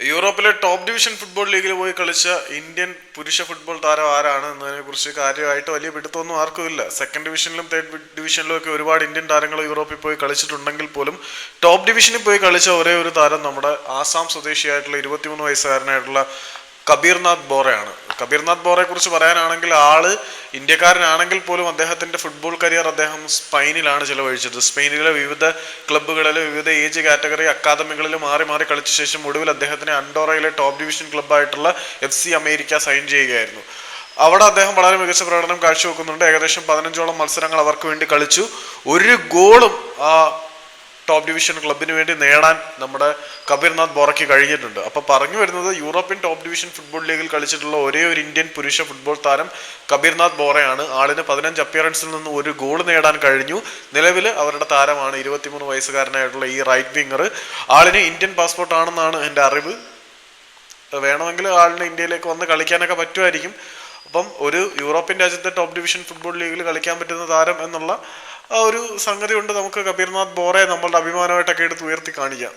യൂറോപ്പിലെ top division football ലീഗിൽ പോയി കളിച്ച ഇന്ത്യൻ പുരുഷ ഫുട്ബോൾ താരം ആരാണ് എന്നതിനെ കുറിച്ച് കാര്യമായിട്ട് വലിയ പിടുത്തമൊന്നും ആർക്കും ഇല്ല. സെക്കൻഡ് ഡിവിഷനിലും തേർഡ് ഡിവിഷനിലും ഒക്കെ ഒരുപാട് ഇന്ത്യൻ താരങ്ങൾ യൂറോപ്പിൽ പോയി കളിച്ചിട്ടുണ്ടെങ്കിൽ പോലും ടോപ്പ് ഡിവിഷനിൽ പോയി കളിച്ച ഒരേ ഒരു താരം നമ്മുടെ ആസാം സ്വദേശിയായിട്ടുള്ള ഇരുപത്തിമൂന്ന് വയസ്സുകാരനായിട്ടുള്ള കബീർനാഥ് ബോറയാണ്. കബീർനാഥ് ബോറയെ കുറിച്ച് പറയാനാണെങ്കിൽ ആൾ ഇന്ത്യക്കാരനാണെങ്കിൽ പോലും അദ്ദേഹത്തിന്റെ ഫുട്ബോൾ കരിയർ അദ്ദേഹം സ്പെയിനിലാണ് ചിലവഴിച്ചത്. സ്പെയിനിലെ വിവിധ ക്ലബ്ബുകളിലെ വിവിധ ഏജ് കാറ്റഗറി അക്കാദമികളിൽ മാറി മാറി കളിച്ച ശേഷം ഒടുവിൽ അദ്ദേഹത്തിന് അൻഡോറയിലെ ടോപ്പ് ഡിവിഷൻ ക്ലബ്ബായിട്ടുള്ള എഫ് സി അമേരിക്ക സൈൻ ചെയ്യുകയായിരുന്നു. അവിടെ അദ്ദേഹം വളരെ മികച്ച പ്രകടനം കാഴ്ചവെക്കുന്നുണ്ട്. ഏകദേശം പതിനഞ്ചോളം മത്സരങ്ങൾ അവർക്ക് വേണ്ടി കളിച്ചു. ഒരു ഗോളും ടോപ്പ് ഡിവിഷൻ ക്ലബിന് വേണ്ടി നേടാൻ നമ്മുടെ കബീർനാഥ് ബോറയ്ക്ക് കഴിഞ്ഞിട്ടുണ്ട്. അപ്പോൾ പറഞ്ഞു വരുന്നത് യൂറോപ്യൻ ടോപ്പ് ഡിവിഷൻ ഫുട്ബോൾ ലീഗിൽ കളിച്ചിട്ടുള്ള ഒരേ ഒരു ഇന്ത്യൻ പുരുഷ ഫുട്ബോൾ താരം കബീർനാഥ് ബോറയാണ്. ആളിന് പതിനഞ്ച് അപ്പിയറൻസിൽ നിന്ന് ഒരു ഗോൾ നേടാൻ കഴിഞ്ഞു. നിലവിൽ അവരുടെ താരമാണ് ഇരുപത്തിമൂന്ന് വയസ്സുകാരനായിട്ടുള്ള ഈ റൈറ്റ് വിങ്ങർ ആളിന് ഇന്ത്യൻ പാസ്പോർട്ട് ആണെന്നാണ് എന്റെ അറിവ്. വേണമെങ്കിൽ ആളിന് ഇന്ത്യയിലേക്ക് വന്ന് കളിക്കാനൊക്കെ പറ്റുമായിരിക്കും. അപ്പം ഒരു യൂറോപ്യൻ രാജ്യത്തെ ടോപ്പ് ഡിവിഷൻ ഫുട്ബോൾ ലീഗിൽ കളിക്കാൻ പറ്റുന്ന താരം എന്നുള്ള ഒരു സംഗതി കൊണ്ട് നമുക്ക് കബീർനാഥ് ബോറെ നമ്മളുടെ അഭിമാനമായിട്ടൊക്കെ എടുത്ത് ഉയർത്തി കാണിക്കാം.